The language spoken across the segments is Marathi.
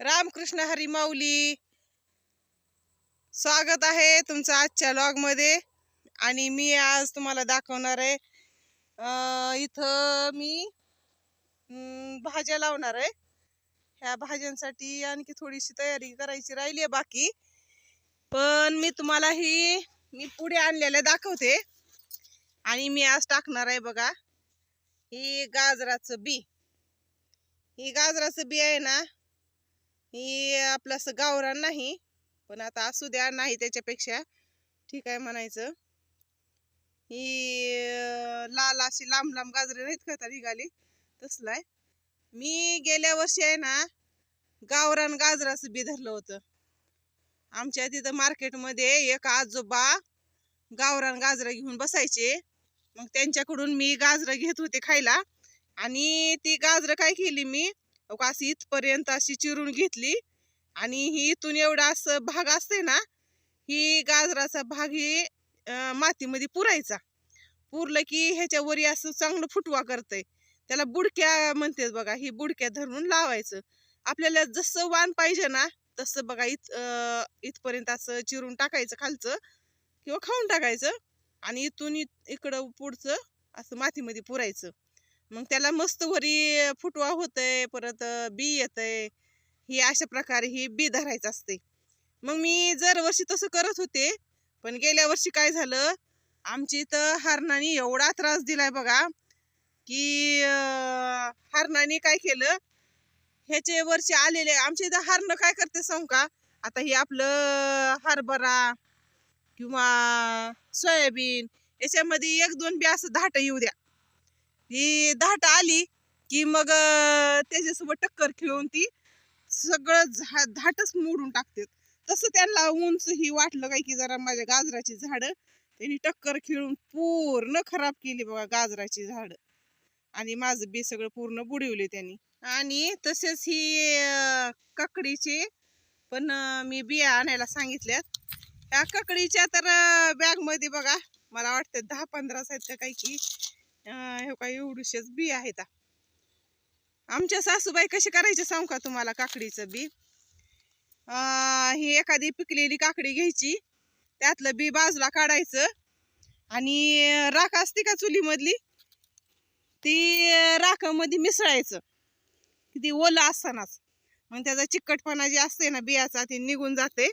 रामकृष्ण हरी माऊली. स्वागत आहे तुमचं आजच्या लॉगमध्ये आणि मी आज तुम्हाला दाखवणार आहे इथं मी भाज्या लावणार आहे. ह्या भाज्यांसाठी आणखी थोडीशी तयारी करायची राहिली आहे बाकी. पण मी तुम्हाला ही मी पुढे आणलेल्या दाखवते. आणि मी आज टाकणार आहे बघा ही गाजराचं बी. ही गाजराचं बी आहे ना ही आपलं असं गावरान नाही पण आता असू द्या नाही त्याच्यापेक्षा. ठीक आहे म्हणायचं. ही लाल अशी लांब लांब गाजरे नाहीत का आता निघाली? तसलं आहे. मी गेल्या वर्षी आहे ना गावरान गाजराचं बी धरलं होतं. आमच्या तिथं मार्केटमध्ये एक आजोबा गावरान गाजरं घेऊन बसायचे. मग त्यांच्याकडून मी गाजरं घेत होते खायला. आणि ती गाजरं काय केली मी अशी इथपर्यंत अशी चिरून घेतली? आणि ही इथून एवढा असं भाग असते ना ही गाजराचा भाग ही मातीमध्ये पुरायचा. पुरलं की ह्याच्यावर असं चांगलं फुटवा करतंय. त्याला बुडक्या म्हणतात बघा ही बुडक्या धरून लावायचं. आपल्याला जसं वाण पाहिजे ना तसं बघा इथ इथपर्यंत असं चिरून टाकायचं खालचं किंवा खाऊन टाकायचं. आणि इथून इकडं पुढचं असं मातीमध्ये पुरायचं. मग त्याला मस्त वरी फुटवा होतंय परत बी येतंय. ही अशा प्रकारे ही बी धरायचं असते मग मी दरवर्षी तसं करत होते पण गेल्या वर्षी काय झालं आमची इथं हरणाने एवढा त्रास दिलाय बघा की हरणाने काय केलं ह्याचे वर्षी आलेले आमच्या इथं हरणं काय करते सांगू का? आता हे आपलं हरभरा किंवा सोयाबीन याच्यामध्ये एक दोन बी असं धाट येऊ द्या. ही धाट आली की मग त्याच्यासोबत टक्कर खेळून ती सगळं झा धाटच मोडून टाकतात. तसं त्यांना उंच ही वाटलं काय की जरा माझ्या गाजराची झाडं त्यांनी टक्कर खेळून पूर्ण खराब केली बघा गाजराची झाडं. आणि माझं बी सगळं पूर्ण बुडवले त्यांनी. आणि तसेच ही ककडीचे पण मी बिया आणायला सांगितल्यात. ह्या काकडीच्या तर बॅगमध्ये बघा मला वाटतं दहा पंधराच आहेत का काही की हे काय एवढूशेच बी आहेत. आमच्या सासूबाई कशी करायचे सांगू का तुम्हाला काकडीचं बी? ही एखादी पिकलेली काकडी घ्यायची त्यातलं बी बाजूला काढायचं आणि राख असते का चुलीमधली? ती राखामध्ये मिसळायचं. किती ओलं असतानाच. मग त्याचा चिकटपणा जे असते ना बियाचा ते निघून जाते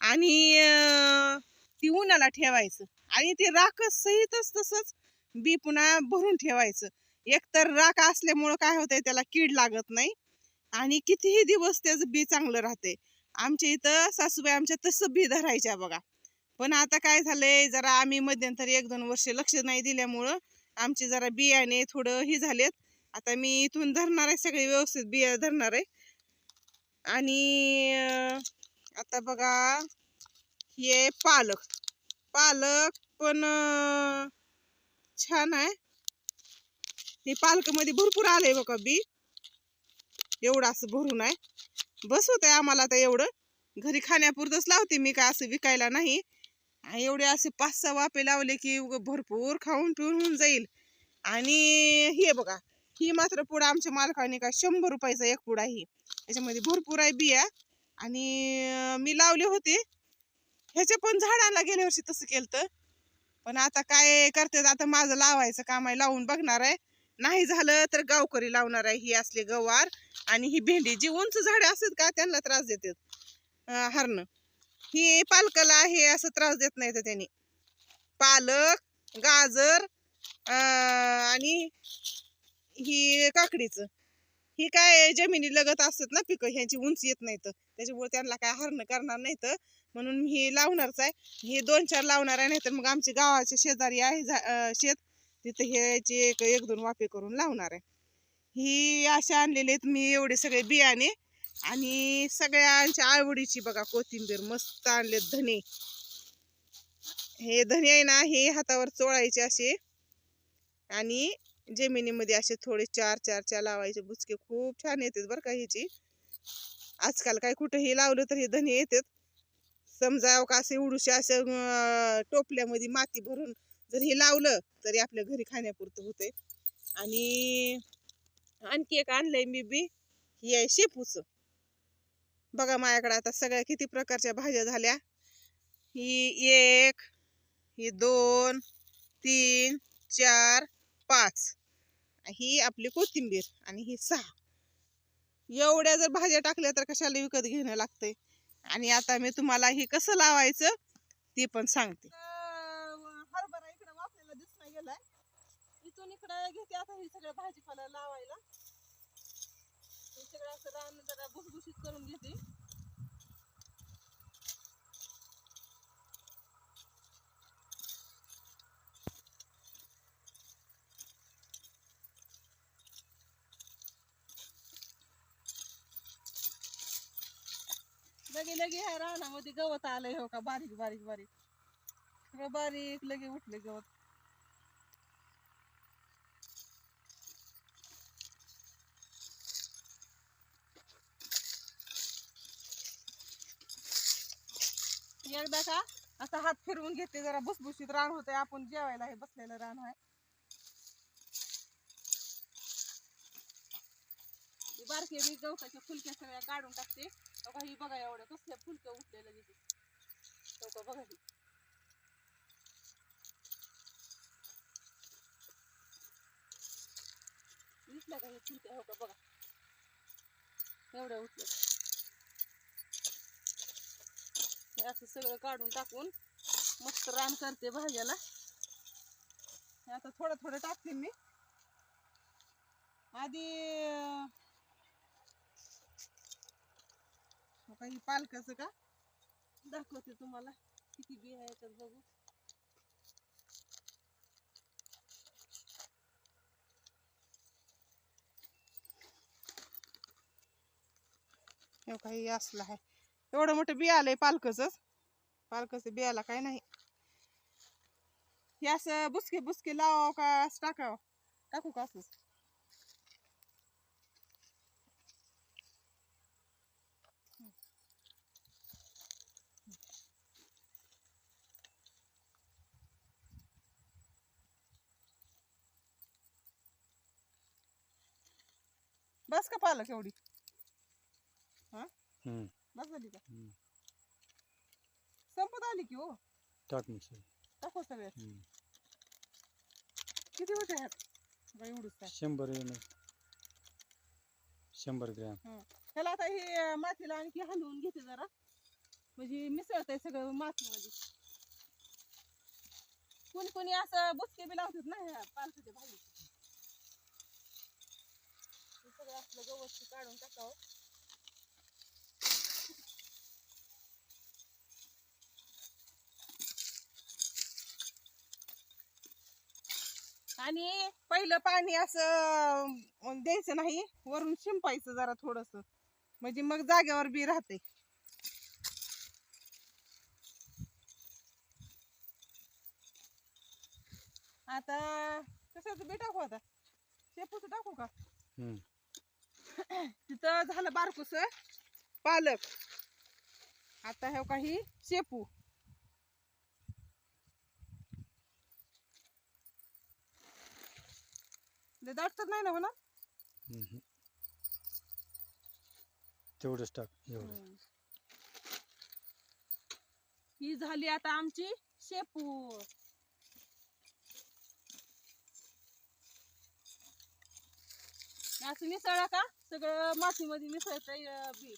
आणि ती उन्हाला ठेवायचं. आणि ते राख सहितच तसंच बी पुन्हा भरून ठेवायचं. एकतर राख असल्यामुळं काय होतंय त्याला कीड लागत नाही आणि कितीही दिवस त्याचं बी चांगलं राहते. आमच्या इथं सासूबाई आमच्या तसं बी धरायच्या बघा. पण आता काय झालंय जरा आम्ही मध्यंतरी एक दोन वर्ष लक्ष नाही दिल्यामुळं आमचे जरा बियाणे थोडं ही झालेत. आता मी इथून धरणार आहे सगळे व्यवस्थित बिया धरणार आहे. आणि आता बघा हे पालक. पालक पण छान आहे. हे पालकमध्ये भरपूर आलंय बघा बी. एवढं असं भरून आहे. बस होत आहे आम्हाला आता एवढं. घरी खाण्यापुरतंच लावते मी काय असं विकायला नाही. आणि एवढे असे पाच सहा वाफे लावले की भरपूर खाऊन पिऊन होऊन जाईल. आणि हे बघा ही मात्र पुडा आमच्या मालकाने का शंभर रुपयाचा एक पुडा ही याच्यामध्ये भरपूर आहे बिया. आणि मी लावले होते. ह्याच्या पण झाडाला गेल्या वर्षी तसं केलं तर पण आता काय करते आता माझं लावायचं काम आहे लावून बघणार आहे. नाही झालं तर गावकरी लावणार आहे ही असले गवार आणि ही भेंडी. जी उंच झाडे असतात का त्यांना त्रास देतात हरणं. ही पालकाला हे असं त्रास देत नाही तर त्यांनी. पालक गाजर आणि ही काकडीचं. ही काय जमिनी लगत असतात ना पिकं ह्यांची उंच येत नाहीत. त्याच्यामुळे त्यांना काय हरणं करणार नाहीत. म्हणून मी हे लावणारच आहे. हे दोन चार लावणार आहे नाहीतर मग आमच्या गावाचे शेजारी आहे झा- शेत. तिथं ह्याचे एक एक दोन वाफे करून लावणार आहे. ही अशा आणलेले आहेत मी एवढे सगळे बियाणे आणि सगळ्यांच्या आवडीची बघा कोथिंबीर मस्त आणलेत धने. हे धने आहे ना हे हातावर चोळायचे असे. आणि जमिनीमध्ये असे थोडे चार चार चार लावायचे. बुचके खूप छान येतात बरं का ह्याची. आजकाल काय कुठेही लावलं तर हे धने येतात. समजा का असे उडूशी असं टोपल्यामध्ये माती भरून जर हे लावलं तरी आपल्या घरी खाण्यापुरतं होतंय. आणि आणखी एक आणलंय मी बी ही आहे शेपूचं. बघा माझ्याकडे आता सगळ्या किती प्रकारच्या भाज्या झाल्या. ही एक ही दोन तीन चार पाच. ही आपली कोथिंबीर आणि ही सहा. एवढ्या जर भाज्या टाकल्या तर कशाला विकत घेणं लागतंय? आणि आता मी तुम्हाला हे कसं लावायचं ते पण सांगते. हरभरा इकडे वापरायला दिसला गेलाय. इथून इकडे घेते आता हे सगळं भाजीपाला लावायला. हे सगळं असं रान जरा भुसभुशीत करून घेते. लगे लगे ह्या रानामध्ये गवत आलंय हो का? बारीक बारीक बारीक. सगळं बारीक लगे उठले गवत. एकदा का असा हात फिरवून घेते, जरा भुसभुशीत रान होते आपण जेवायला हे बसलेलं रान आहे. बारके मी गवताच्या फुलक्या सगळ्या काढून टाकते. बघा ही बघा एवढ्या कसल्या फुलक्या उठलेल्या तिथे हो का बघा ही. दिसल्या का हे फुलक्या? हो का बघा. एवढ्या उठल्या. हे असं सगळं काढून टाकून मस्त रान करते भाज्याला. आता थोडं थोडं टाकते मी. आधी अं, का, ही पालकाचं का? दाखवते तुम्हाला. किती बी आहे याच्यात बघू. काही असलं आहे. एवढं मोठं बिया आलंय पालकच. पालकचं बियाला काय नाही. हे असं बुसके बुसके लावावं का असं टाकावं? टाकू का असंच? बस का पालक एवढी हम्म, बस झाली का? हम्म. संपत आली की हो? टाक मिक्सर टाकू सगळे. हम्म. किती होते ह्यात बाई एवढंच काय शंभर एम शंभर ग्रॅम. ह्याला आता हे मातीला आणखी हलवून घेते जरा. म्हणजे मिसळतंय सगळं मातीमध्ये. कोणी कोणी असं बुचके बी लावतात ना ह्या पालकाच्या भाजी सगळं असलं गवत काढून टाकावं. आणि पहिलं पाणी असं द्यायचं नाही वरून शिंपायचं जरा थोडस. म्हणजे मग जागेवर बी राहते. आता कसं बी टाकू आता? शेपूच टाकू का? हम्म. तिथं झालं बारकुस पालक. आता हे काही शेपू. लय दाटत नाही ना हो ना? हम्म. तेवढंच टाक एवढं. ही झाली आता आमची शेपू. असं मिसळा का? सगळं मातीमध्ये मिसळतंय बी.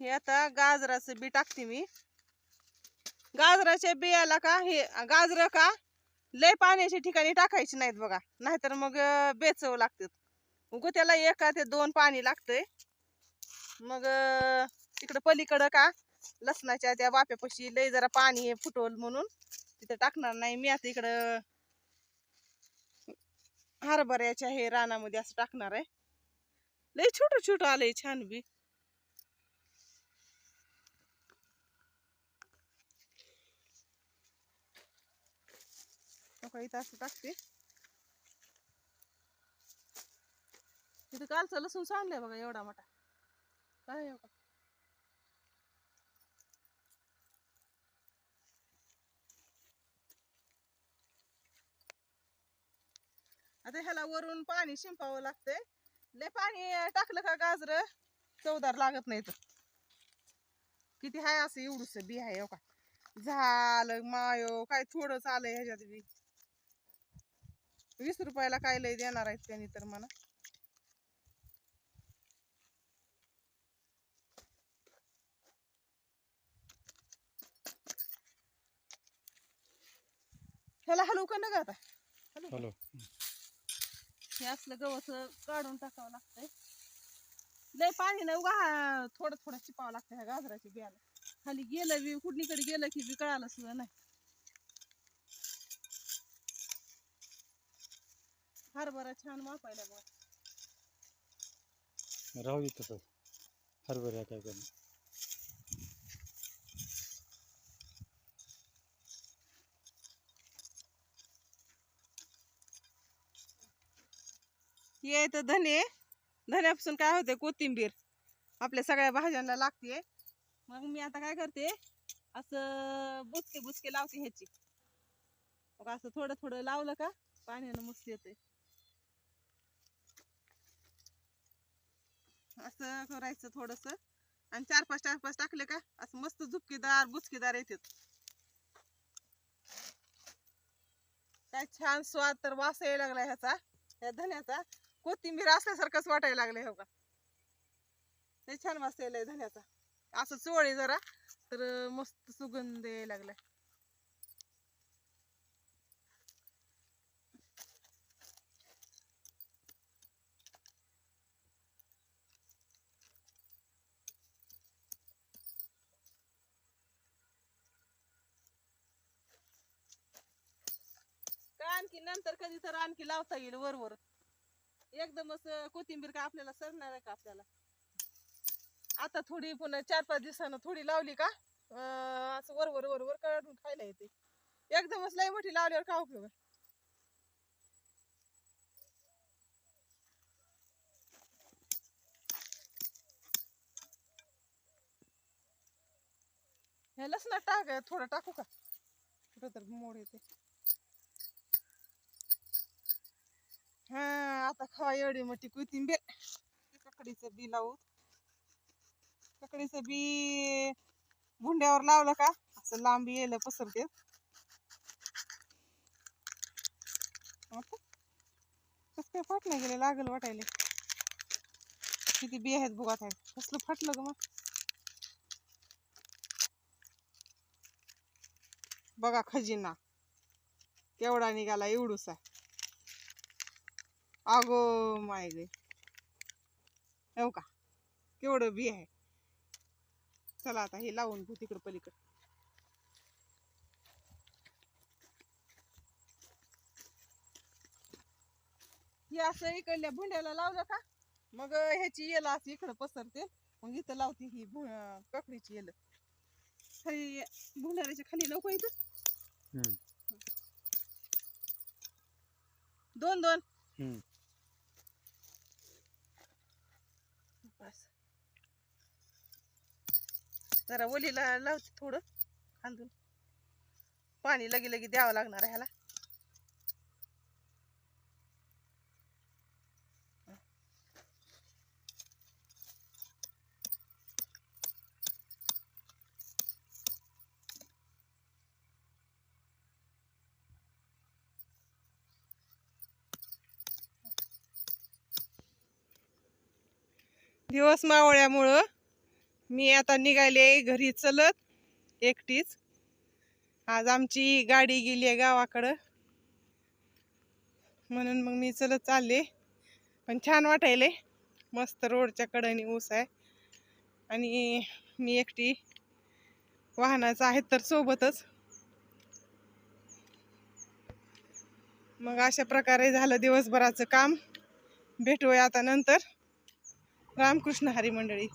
हे आता गाजराचं बी टाकते मी. गाजराच्या बियाला का हे गाजर का लय पाण्याच्या ठिकाणी टाकायची नाहीत बघा. नाहीतर मग बेचव लागतात. उगं त्याला एका ते दोन पाणी लागतंय. मग तिकडं पलीकडं का? लसणाच्या त्या वाप्यापाशी लय जरा पाणी फुटवल म्हणून. तिथे टाकणार नाही मी. आता इकडं हरभऱ्याच्या हे रानामध्ये असं टाकणार आहे. लय छोट छोट आलंय छान बी. इथं असं टाकते. इथं कालचं लसूण सांडलाय बघा एवढा मोठा. आता ह्याला वरून पाणी शिंपावं लागतंय लय पाणी टाकलं का गाजर? चवदार लागत नाही तर किती हाय असं एवढूस बी हाय हो का? झालं मायो काय थोडंच आलंय ह्याच्यात बी. वीस रुपयाला काय लय देणार आहेत त्यांनी तर मला ह्याला हलवू का नका आता? हलवू? हॅलो हे असलं गवत काढून टाकावं लागतंय. लय पाणी नाही उगा हा- थोडं थोडं चिपावं लागतं ह्या गाजराच्या बियाला. खाली गेलं बी कुठलीकडे गेलं की बी कळालं सुद्धा नाही. हरभरा छान वापायला बघ राहू दे तसंच हरभऱ्या काय करणार? ये तर धने. धन्यापासून काय होते कोथिंबीर. आपल्या सगळ्या भाज्यांना लागते मग मी आता काय करते? असं बुचके बुचके लावते ह्याची. मग असं थोडं थोडं लावलं का पाण्यानं मस्त येते असं करायचं थोडस. आणि चार पाच चार पाच टाकले का असं मस्त झुपकेदार बुचकेदार येतात. काय छान स्वाद तर वास यायला लागला ह्याचा ह्या धन्याचा. कोथिंबीर असल्यासारखंच वाटायला लागले हो का? नाही छान मस्त यायलाय धन्याचा. असं चोळे जरा तर मस्त सुगंध यायला लागलाय. का आणखी नंतर कधी तर आणखी लावता येईल वर वर एकदमच कोथिंबीर का आपल्याला सरणार आहे का आपल्याला? आता थोडी पुन्हा चार पाच दिवसानं थोडी लावली का असं वर वर वर वर काढून खायला येते. एकदमच लय मोठी लावल्यावर का उपयोग आहे? हे लसणात टाक थोडं टाकू का? कुठं तर मोड येते. हा आता खावा एवढी मोठी कोथिंबीर. ककडीचं बी लावू. ककडीचं बी भुंड्यावर लावलं का? असं लांब येलं पसरते. कस काय फाटलं गेले लागल वाटायले. किती बी आहेत भुगात काय कसलं फाटलं ग मग? बघा खजिना. केवढा निघाला एवढूसा. अगो माय गे हो का? केवढं बी आहे. चला आता हे लावून घेऊ तिकडं पलीकडं. हे असं इकडल्या भुंड्याला लावलं का मग ह्याची येलं असं इकडं पसरते. मग इथं लावते ही ककडीची येलं. खाली भुंडाऱ्याच्या खाली नको इथं. दोन दोन हम्म. बस जरा ओलीला लावते थोडं खांदून. पाणी लगे लगे द्यावं लागणार ह्याला. दिवस मावळ्यामुळं मी आता निघाले घरी चलत एकटीच. आज आमची गाडी गेली आहे गावाकडं. म्हणून मग मी चलत चालले. पण छान वाटायले. मस्त रोडच्या कडेने ऊस आहे. आणि मी एकटी. वाहनाचं आहेत तर सोबतच. मग अशा प्रकारे झालं दिवसभराचं काम. भेटूया आता नंतर. रामकृष्ण हरी मंडळी.